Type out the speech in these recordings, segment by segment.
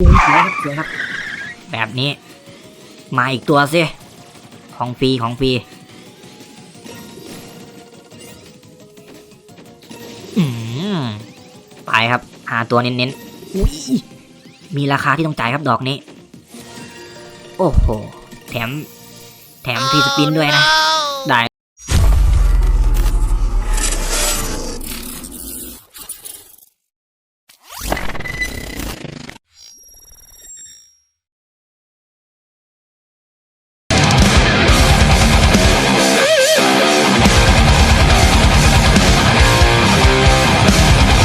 สวยครับสวยครับ แบบนี้ มาอีกตัวสิ ของฟรีของฟรีอืไปครับ หาตัวเน้นๆอุ้ยมีราคาที่ต้องจ่ายครับดอกนี้ โอ้โห แถม แถมฟรีสปินด้วยนะ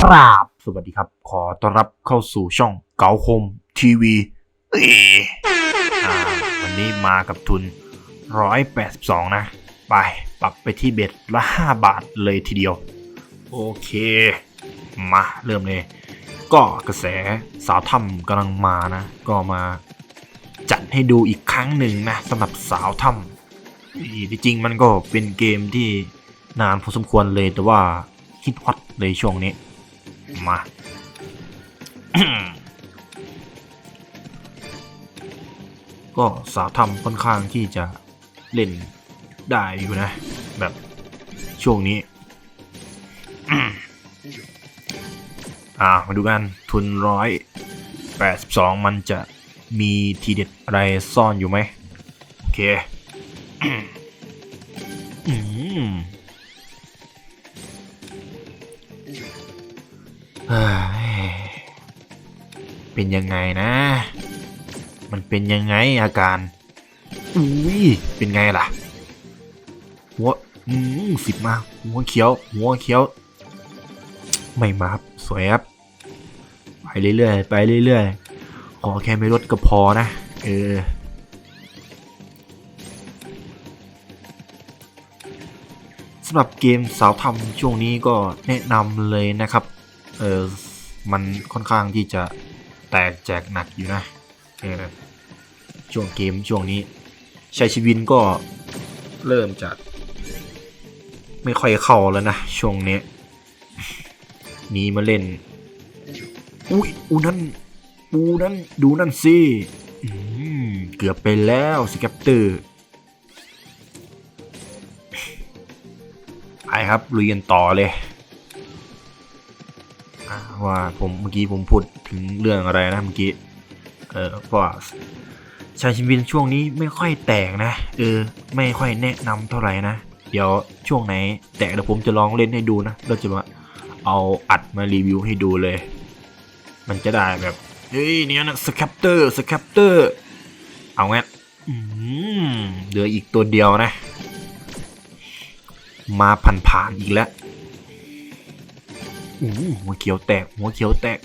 ครับ สวัสดีครับ ขอต้อนรับเข้าสู่ช่องเก๋าคมทีวีเอวันนี้มากับทุน 182 นะ ไปปรับไปที่เบ็ดละ 5 บาทเลยทีเดียว โอเค มาเริ่มเลย ก็กระแสสาวถ้ำกำลังมานะ ก็มาจัดให้ดูอีกครั้งหนึ่งนะสำหรับสาวถ้ำที่จริงมันก็เป็นเกมที่นานพอสมควรเลยแต่ว่าฮิตฮอตเลยช่วงนี้ มา ก็สาวทำค่อนข้างที่จะเล่นได้อยู่นะ แบบช่วงนี้อ่ามาดูกันทุนร้อยแปดสิบสองมันจะมีทีเด็ดอะไรซ่อนอยู่ไหม โอเค เป็นยังไงนะ มันเป็นยังไงอาการอุ้ยเป็นไงล่ะ หัวอืมสิบมา หัวเขียว หัวเขียว ไม่มาครับ สวยครับ ไปเรื่อยๆ ไปเรื่อยๆ ขอแค่ไม่ลดก็พอนะ เออสำหรับเกมสาวทำช่วงนี้ก็แนะนำเลยนะครับ เออ มันค่อนข้างที่จะ แตกแจกหนักอยู่นะเออช่วงเกมช่วงนี้ชัยชีวินก็เริ่มจะไม่ค่อยเข้าแล้วนะช่วงนี้หนีมาเล่น อุ้ยอูนั่นอูนั่นดูนั่นสิเกือบไปแล้วสแกปเตอร์ไปครับลุยกันต่อเลย ว่าผมเมื่อกี้ผมพูดถึงเรื่องอะไรนะเมื่อกี้เออว่าชายชินบินช่วงนี้ไม่ค่อยแตกนะเออไม่ค่อยแนะนำเท่าไหร่นะเดี๋ยวช่วงไหน แตกเดี๋ยวผมจะลองเล่นให้ดูนะเราจะมาเอาอัดมารีวิวให้ดูเลย มันจะได้แบบเฮ้ยเนี่ยนะสแคปเตอร์สแคปเตอร์เอางั้นอืมเหลืออีกตัวเดียวนะ มาผ่านๆอีกแล้ว หูหัวเขียวแตก หัวเขียวแตก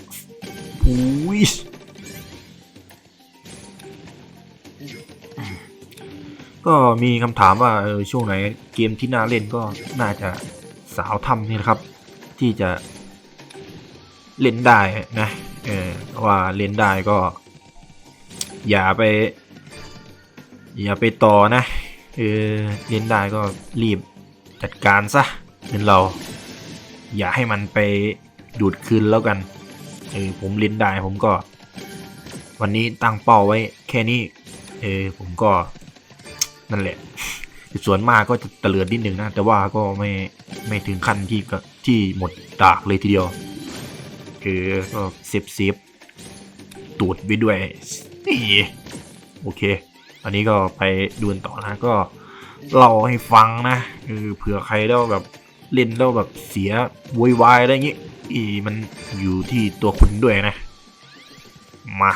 หูยก็มีคำถามว่าเออช่วงไหนเกมที่น่าเล่นก็น่าจะสาวทำนี่นะครับ ที่จะเล่นได้นะเออว่าเล่นได้ก็ อย่าไป อย่าไปต่อนะเออเล่นได้ก็รีบจัดการซะเป็นเรา อย่าให้มันไปดูดคืนแล้วกันเออผมล่นได้ผมก็ วันนี้ตั้งเป้าไว้แค่นี้เออผมก็นั่นแหละส่วนมากก็จะเตลิดนิดหนึ่งนะ แต่ว่าก็ไม่ไม่ถึงขั้นที่ที่หมดดากเลยทีเดียวคือก็เซฟเซฟตูดไปด้วยนี่โอเค อันนี้ก็ไปดูนต่อนะก็เล่าให้ฟังนะเออเผื่อใครแล้วแบบ เล่นแล้วแบบเสียโวยวายอะไรอย่างงี้อีมันอยู่ที่ตัวคุณด้วยนะ มา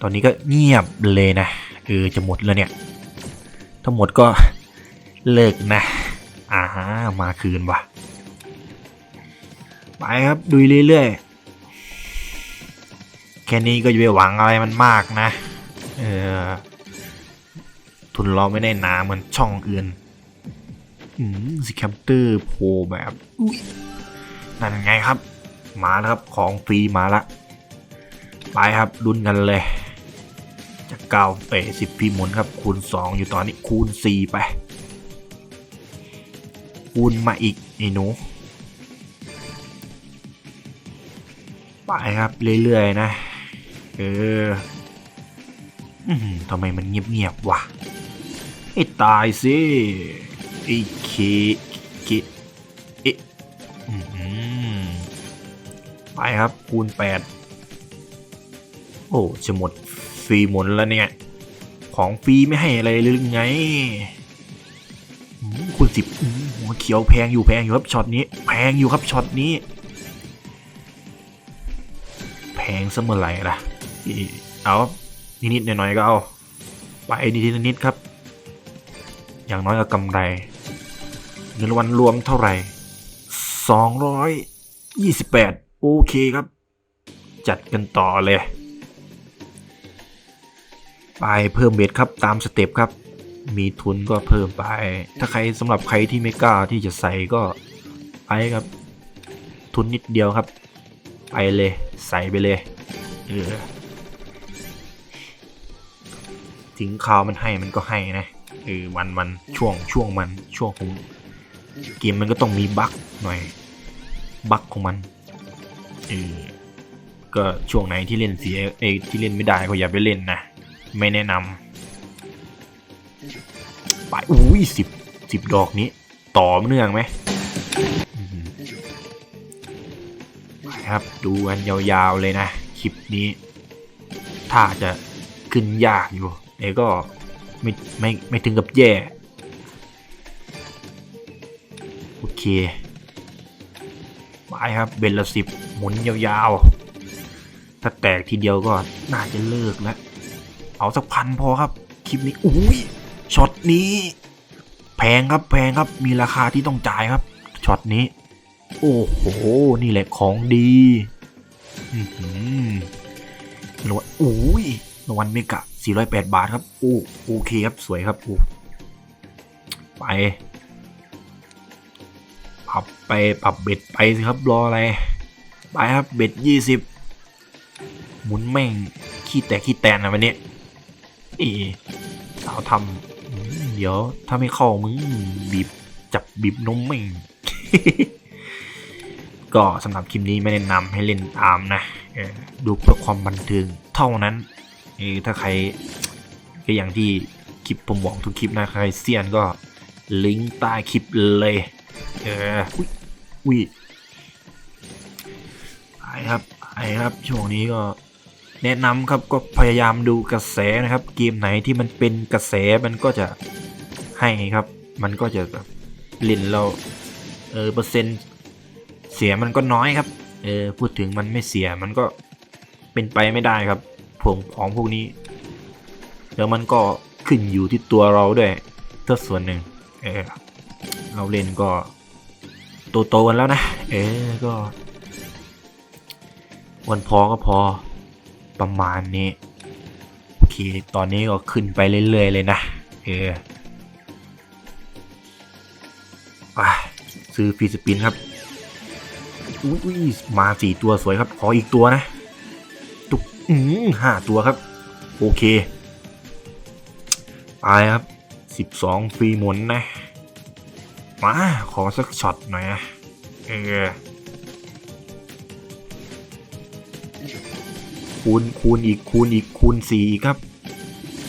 ตอนนี้ก็เงียบเลยนะเออจะหมดแล้วเนี่ย ทั้งหมดก็เลิกนะอ่ามาคืนว่ะไปครับดูเรื่อยๆ แค่นี้ก็อย่าไปหวังอะไรมันมากนะ เออ นเราไม่ได้หนาเหมือนช่องอื่นอืมสิแคปเตอร์โผล่แบบอุ้ยนั่นไงครับ มาแล้วครับของฟรีมาละ ไปครับลุ้นกันเลยจากเก้าเปสิบพีหมุนครับ คูณ 2 อยู่ตอนนี้คูณ 4 ไป คูณมาอีกไอ้หนูไปครับเรื่อยๆนะ เออทำไมมันเงียบๆวะ ไอ้ตายสิไอ้เคเคเอ๊ะไปครับคูณแปดโอ้จะหมดฟรีหมดแล้วเนี่ย ของฟรีไม่ให้อะไรเลยหรือไงคูณสิบอืมหัวเขียวแพงอยู่แพงอยู่ครับช็อตนี้ แพงอยู่ครับช็อตนี้ แพงเสมอไหร่ล่ะ เอานิดๆหน่อยๆก็เอา ไปนิดๆนิดๆครับ อย่างน้อยก็กำไรเงินรางวัลรวมเท่าไหร่สองร้อยยี่สิบแปดโอเคครับ จัดกันต่อเลย ไปเพิ่มเบ็ดครับตามสเต็ปครับ มีทุนก็เพิ่มไป ถ้าใครสำหรับใครที่ไม่กล้าที่จะใส่ก็ไปครับ ทุนนิดเดียวครับ ไปเลย ใส่ไปเลยเออถึงข่าวมันให้มันก็ให้นะ เออวันมันช่วงช่วงมันช่วงของเกมมันก็ต้องมีบั๊กหน่อยบั๊กของมันเออก็ช่วงไหนที่เล่นเสียเอยที่เล่นไม่ได้ก็อย่าไปเล่นนะไม่แนะนำไปอุ้ยสิบสิบดอกนี้ ต่อเนื่องไหมครับดูกันยาวๆเลยนะ คลิปนี้ ถ้าจะขึ้นยากอยู่แต่ก็ ไม่ไม่ไม่ถึงกับแย่ โอเคไปครับเบนละสิบหมุนยาวๆ ถ้าแตกทีเดียวก็น่าจะเลิกแล้ว เอาสักพันพอครับ คลิปนี้อุ้ยช็อตนี้ แพงครับแพงครับมีราคาที่ต้องจ่ายครับช็อตนี้ โอ้โห นี่แหละของดีอือหือรางวัลอุ้ยรางวัลเมกะ 408 บาทครับโอ้โอเคครับสวยครับโอ้ไปปรับไปปรับเบ็ดไปสิครับรออะไรไปครับเบ็ด 20 หมุนแม่งขี้แตกขี้แตนนะวันนี้เอสาวทำเดี๋ยวถ้าไม่เข้ามึงบีบจับบีบนมแม่งก็สำหรับคลิปนี้ไม่แนะนำให้เล่นตามนะดูเพื่อความบันเทิงเท่านั้น เออถ้าใครก็อย่างที่คลิปผมบอกทุกคลิปนะใครเซียนก็ลิงก์ใต้คลิปเลยเอออุ้ยอุ้ยไปครับไปครับช่วงนี้ก็แนะนำครับก็พยายามดูกระแสนะครับ เกมไหนที่มันเป็นกระแสมันก็จะให้ครับ มันก็จะแบบเล่นเราเออเปอร์เซ็นต์เสียมันก็น้อยครับเออพูดถึงมันไม่เสียมันก็เป็นไปไม่ได้ครับ ผงของพวกนี้ แล้วมันก็ขึ้นอยู่ที่ตัวเราด้วยถ้าส่วนหนึ่ง เออ เราเล่นก็โตๆกันแล้วนะ เออก็วันพอก็พอประมาณนี้ โอเค ตอนนี้ก็ขึ้นไปเรื่อยๆเลยนะ เออไปซื้อฟีสปินครับ อุ้ยมาสี่ตัวสวยครับ ขออีกตัวนะ อืมห้าตัวครับ โอเคไปครับสิบสองฟรีหมุนนะ มา ขอสักช็อตหน่อยนะเออคูณคูณอีกคูณอีกคูณสี่อีกครับ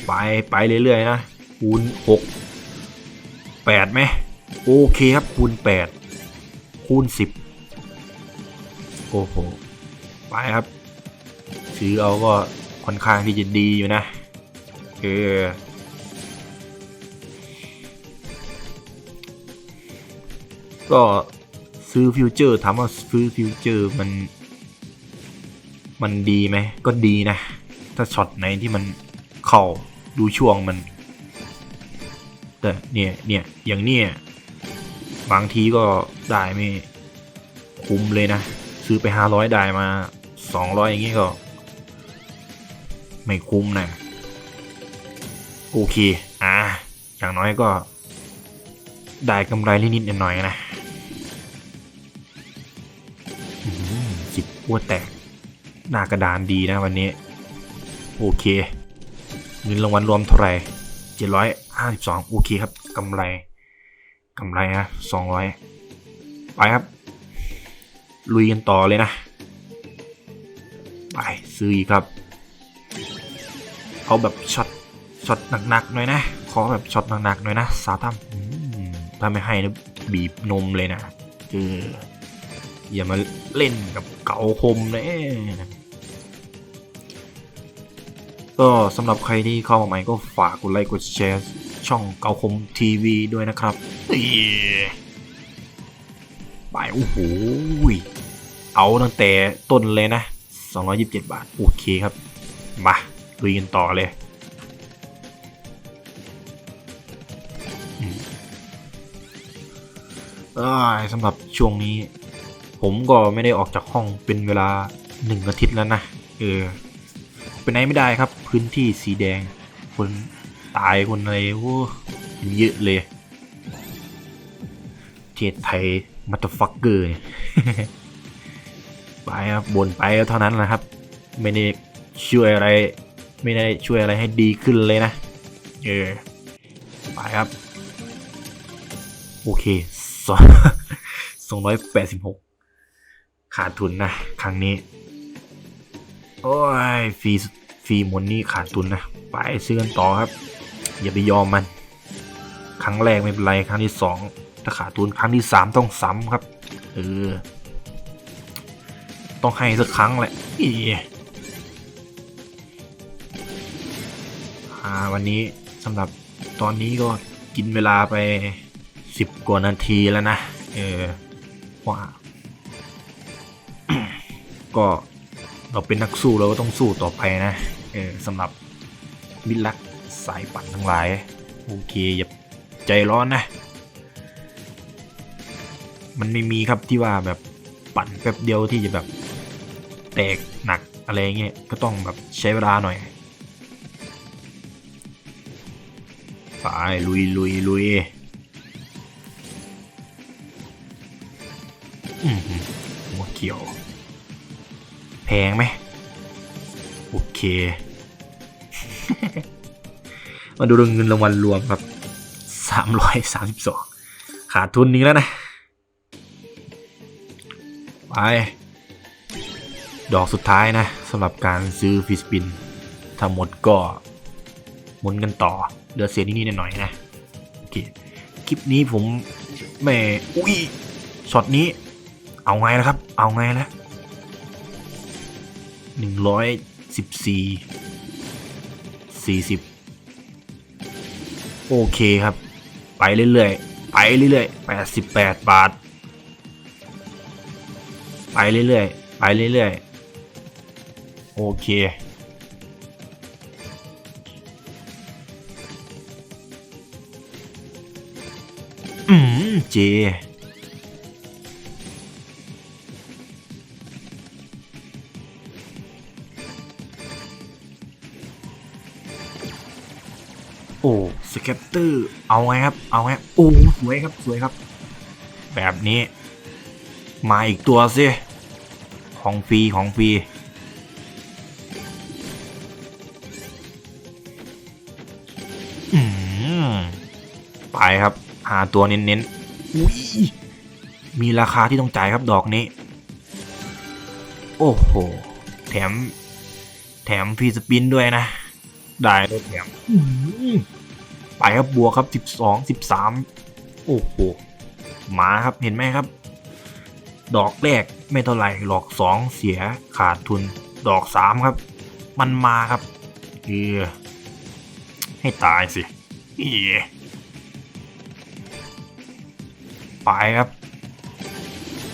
ไปไปเรื่อยๆนะ คูณหกแปดไหมโอเคครับคูณแปดคูณสิบโอ้โห ไปครับ ซื้อเอาก็ค่อนข้างที่จะดีอยู่นะเออก็ซื้อฟิวเจอร์ถามว่าซื้อฟิวเจอร์มัน มันดีไหมก็ดีนะ ถ้าช็อตไหนที่มันเข้าดูช่วงมัน แต่เนี่ยเนี่ยอย่างเนี้ยบางทีก็ได้ไม่คุ้มเลยนะ ซื้อไปห้าร้อยได้มาสองร้อยอย่างงี้ก็ ไม่คุ้มนะ โอเค อ่า อย่างน้อยก็ ได้กำไรนิดๆหน่อยๆนะสิบอ้วแตก หน้ากระดานดีนะวันนี้ โอเคเงินรางวัลรวมเท่าไหร่เจ็ดร้อยห้าสิบสองโอเคครับกำไรกำไรนะสองร้อยไปครับ ลุยกันต่อเลยนะ ไป ซื้ออีกครับ เอาแบบช็อตช็อตหนักๆหน่อยนะ ขอแบบช็อตหนักๆหน่อยนะสาวตั้มอืมถ้าไม่ให้นะบีบนมเลยนะเอออย่ามาเล่นกับเก่าคมนะก็สำหรับใครที่เข้ามาใหม่ก็ฝากกดไลค์กดแชร์ช่องเก่าคมทีวีด้วยนะครับเอ้ไปโอ้โหเอาตั้งแต่ต้นเลยนะ 227 บาท โอเคครับ มา ลุยกันต่อเลยอืมเอ้ยสำหรับช่วงนี้ ผมก็ไม่ได้ออกจากห้องเป็นเวลาหนึ่งอาทิตย์แล้วนะ เออไปไหนไม่ได้ครับ พื้นที่สีแดง คนตายคนอะไรโอ้เป็นเยอะเลยเทศไทยมัตฟักเกอร์ไปครับบนไปเท่านั้นแหละครับ ไม่ได้ช่วยอะไร ไม่ได้ช่วยอะไรให้ดีขึ้นเลยนะ เออ ไปครับ โอเคสองสองร้อยแปดสิบหกขาดทุนนะ ครั้งนี้ โอ้ยฟรีฟรีมดนี่ขาดทุนนะ ไปซื้อกันต่อครับ อย่าไปยอมมัน ครั้งแรกไม่เป็นไร ครั้งที่สองถ้าขาดทุนครั้งที่สามต้องซ้ำครับ เออ ต้องให้สักครั้งแหละอี อ่าวันนี้สำหรับตอนนี้ก็กินเวลาไปสิบกว่านาทีแล้วนะ เออว่าก็เราเป็นนักสู้เราก็ต้องสู้ต่อไปนะ เออสำหรับมิตรรักสายปั่นทั้งหลาย โอเค อย่าใจร้อนนะ มันไม่มีครับที่ว่าแบบปั่นแป๊บเดียวที่จะแบบแตกหนักอะไรเงี้ยก็ต้องแบบใช้เวลาหน่อย ไปลุยลุยลุยหัวเขียว แพงไหมโอเค มาดูเงินรางวัลรวมครับสามร้อยสามสิบสองขาดทุนนี้แล้วนะ ไป ดอกสุดท้ายนะสำหรับการซื้อฟิสปินถ้าหมดก็หมุนกันต่อ เหลือเศษนิดๆหน่อยๆนะโอเคคลิปนี้ผมแหม่อุ้ยช็อตนี้ เอาไงแล้วครับ เอาไงล้วหนึ่งร้อยสิบสี่สี่สิบโอเคครับ ไปเรื่อยๆ ไปเรื่อยๆแปดสิบแปดบาท ไปเรื่อยๆ ไปเรื่อยๆ โอเค เจ โอ้สเก็ตเตอร์เอาไงครับ เอาไงโอ้สวยครับสวยครับ แบบนี้ มาอีกตัวสิของฟรีของฟรีอืมไปครับ หาตัวเน้นๆ อุ้ยมีราคาที่ต้องจ่ายครับดอกนี้ โอ้โห แถม แถมฟรีสปินด้วยนะ ได้ด้วยแถมอื้อหือไปครับบวกครับสิบสองสิบสามโอ้โหมาครับเห็นไหมครับ ดอกแรกไม่เท่าไหร่ดอกสองเสียขาดทุน ดอกสามครับ มันมาครับเออให้ตายสิเออ ไปครับ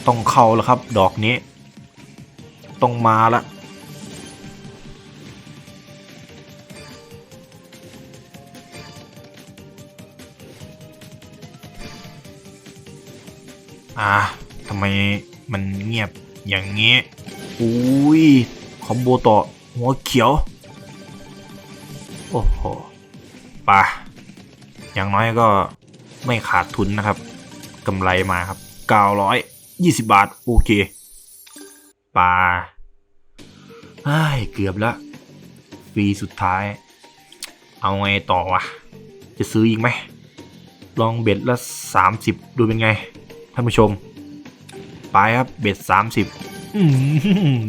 ต้องเข้าแล้วครับ ดอกนี้ ต้องมาละอ่าทำไมมันเงียบอย่างงี้ อุ้ย คอมโบต่อ หัวเขียว โอ้โหปะอย่างน้อยก็ไม่ขาดทุนนะครับ กำไรมาครับ920บาท โอเคปาไอ้เกือบแล้วฟรีสุดท้าย เอาไงต่อวะ จะซื้ออีกไหม ลองเบ็ดละ 30 ดูเป็นไง ท่านผู้ชม ไปครับเบ็ด 30อ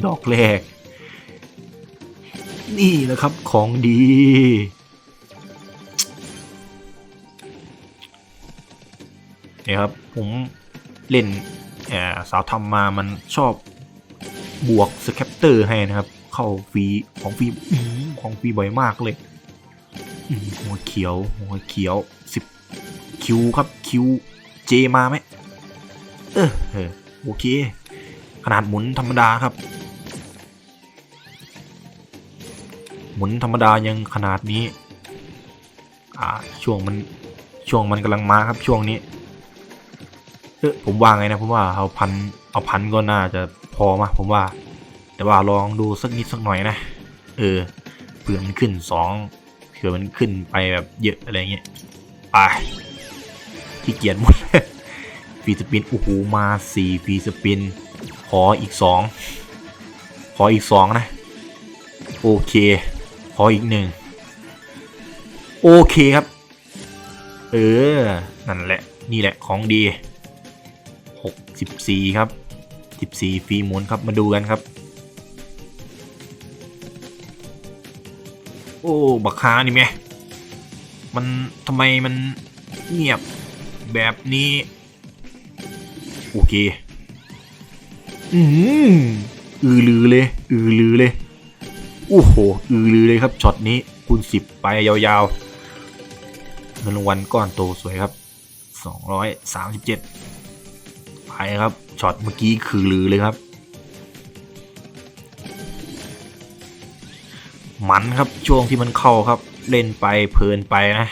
ดอกแรก นี่นะครับของดี เนี่ยครับผมเล่นสาวทำมามันชอบบวกสแคปเตอร์ให้นะครับ เข้าฟรีของฟรีของฟรีบ่อยมากเลยหัวเขียวหัวเขียวสิบคิวครับคิวเจมาไหมเออเออโอเค ขนาดหมุนธรรมดาครับ หมุนธรรมดายังขนาดนี้ อ่าช่วงมันช่วงมันกำลังมาครับช่วงนี้ เออผมว่าไงนะผมว่าเอาพันเอาพันก็น่าจะพอมาผมว่า แต่ว่าลองดูสักนิดสักหน่อยนะ เออเผื่อมันขึ้นสองเผื่อมันขึ้นไปแบบเยอะอะไรเงี้ยไปขี้เกียจหมดฟีสปินโอ้โหมาสี่ฟีสปินขออีกสองขออีกสองนะ โอเค ขออีกหนึ่งโอเคครับ เออ นั่นแหละ นี่แหละของดี 64ครับ 14 ฟรีหมุนครับมาดูกันครับ โอ้บักคานี่แม่มันทำไมมันเงียบแบบนี้ โอเค อืมอือลือเลย อือลือเลยโอ้โห อือลือเลยครับช็อตนี้คูณ10ไปยาวๆเงินรางวัลก้อนโตสวยครับ 237 ไปครับช็อตเมื่อกี้คือลือเลยครับ มันครับช่วงที่มันเข้าครับเล่นไปเพลินไปนะ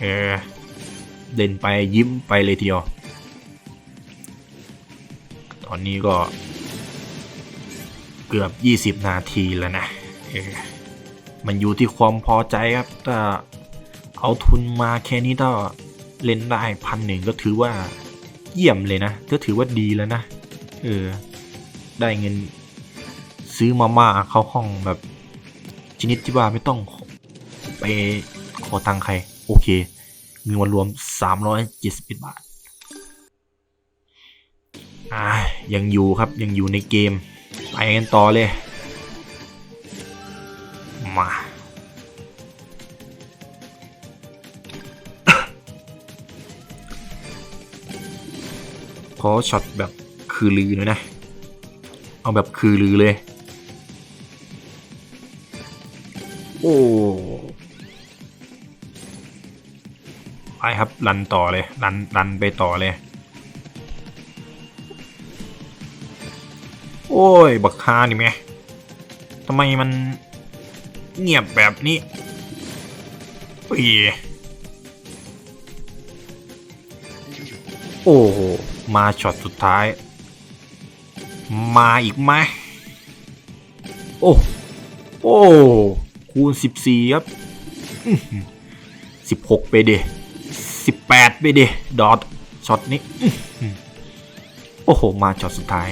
เออเล่นไปยิ้มไปเลยทีเดียวตอนนี้ก็เกือบ 20 นาทีแล้วนะเออมันอยู่ที่ความพอใจครับถ้าเอาทุนมาแค่นี้ก็เล่นได้พันหนึ่งก็ถือว่า เยี่ยมเลยนะ ก็ถือว่าดีแล้วนะ เออ ได้เงิน ซื้อมาม่าเข้าห้องแบบ ชนิดที่ว่าไม่ต้องไปขอตังค์ใคร โอเค เงินวันรวม 371 บาท อ่า ยังอยู่ครับ ยังอยู่ในเกม ไปกันต่อเลย มา ขอช็อตแบบคือลือหน่อยนะ เอาแบบคือลือเลย โอ้ไปครับรันต่อเลยรันรันไปต่อเลย โอ้ย บักคานี่แม่ทำไมมันเงียบแบบนี้ปีโอ้โห มาช็อตสุดท้าย มาอีกไหมโอ้โอ้คูณ 14 ครับอื้อหือ16 ไปเด18 ไปเดดอทช็อตนี้โอ้โห มาช็อตสุดท้าย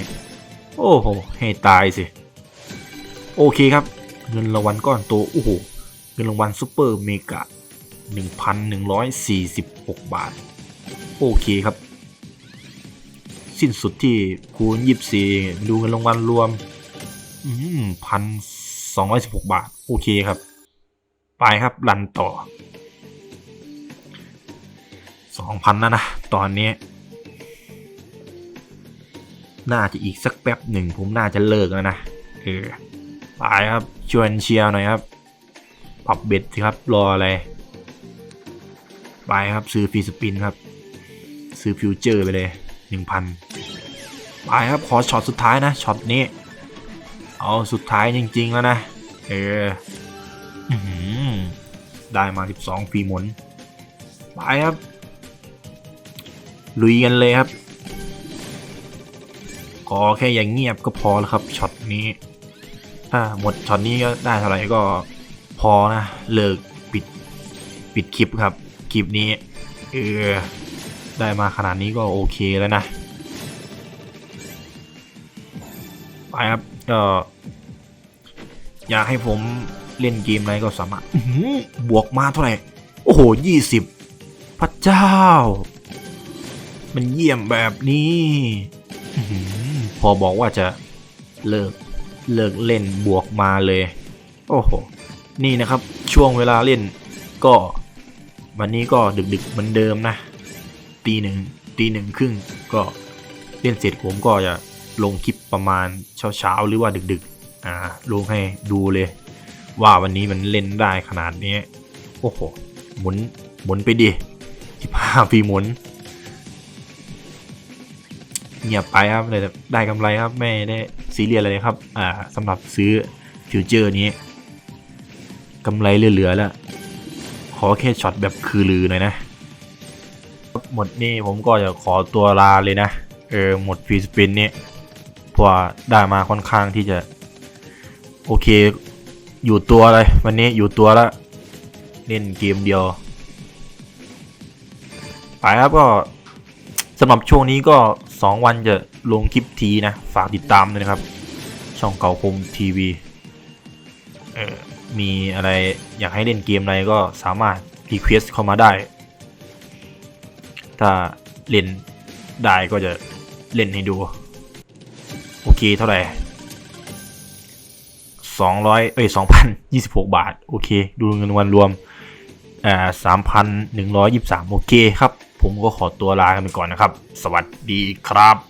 โอ้โห ให้ตายสิ โอเคครับ เงินรางวัลก้อนโตโอ้โห เงินรางวัลซูเปอร์เมกะ 1,146 บาท โอเคครับ สิ้นสุดที่คูณ24ดูเงินรางวัลรวมอืมพันสองร้อยสิบหกบาท โอเคครับ ไปครับ รันต่อสองพันนะนะ ตอนนี้ น่าจะอีกสักแป๊บหนึ่ง ผมน่าจะเลิกแล้วนะ เออ ไปครับ ชวนเชียร์หน่อยครับ ปรับเบ็ดสิครับ รออะไร ไปครับ ซื้อฟีสปินครับ ซื้อฟิวเจอร์ไปเลย หนึ่งพันไปครับขอช็อตสุดท้ายนะช็อตนี้ เอาสุดท้ายจริง ๆ แล้วนะ เออได้มา 12ฟีหมุนไปครับ ลุยกันเลยครับ ขอแค่อย่างเงียบก็พอแล้วครับช็อตนี้ ถ้าหมดช็อตนี้ก็ได้เท่าไหร่ก็พอนะ เลิกปิดปิดคลิปครับ คลิปนี้ เออ ได้มาขนาดนี้ก็โอเคแล้วนะ ไปครับก็อยากให้ผมเล่นเกมอะไรก็สามารถบวกมาเท่าไหร่ โอ้โหยี่สิบพระเจ้า มันเยี่ยมแบบนี้อพอบอกว่าจะเลิกเลิกเล่นบวกมาเลย โอ้โห นี่นะครับช่วงเวลาเล่นก็วันนี้ก็ดึกๆเหมือนเดิมนะ ตีหนึ่งตีหนึ่งครึ่งก็เล่นเสร็จผมก็จะลงคลิปประมาณเช้าๆหรือว่าดึกๆอ่าลงให้ดูเลย ว่าวันนี้มันเล่นได้ขนาดนี้โอ้โหหมุนหมุนไปดิสิบห้าปีหมุนเงียบไปครับเลยได้กำไรครับไม่ได้ซีเรียสอะไรเลยครับ อ่าสำหรับซื้อฟิวเจอร์นี้กำไรเหลือๆแล้ว ขอแค่ช็อตแบบคือลือหน่อยนะ หมดนี่ผมก็จะขอตัวลาเลยนะ เออหมดฟรีสปินนี่พวได้มาค่อนข้างที่จะ โอเค อยู่ตัวเลย วันนี้อยู่ตัวแล้วเล่นเกมเดียว ไปครับก็สำหรับช่วงนี้ก็ 2 วันจะลงคลิปทีนะ ฝากติดตามด้วยนะครับ ช่องเก่าคมทีวีเออมีอะไรอยากให้เล่นเกมอะไรก็สามารถรีเควสเข้ามาได้ ถ้าเล่นได้ก็จะเล่นให้ดู โอเคเท่าไหร่สองร้อยเอ้ยสองพันยี่สิบหกบาท โอเค ดูเงินวันรวมอ่าสามพันหนึ่งร้อยยี่สิบสามโอเคครับ ผมก็ขอตัวลากันไปก่อนนะครับ สวัสดีครับ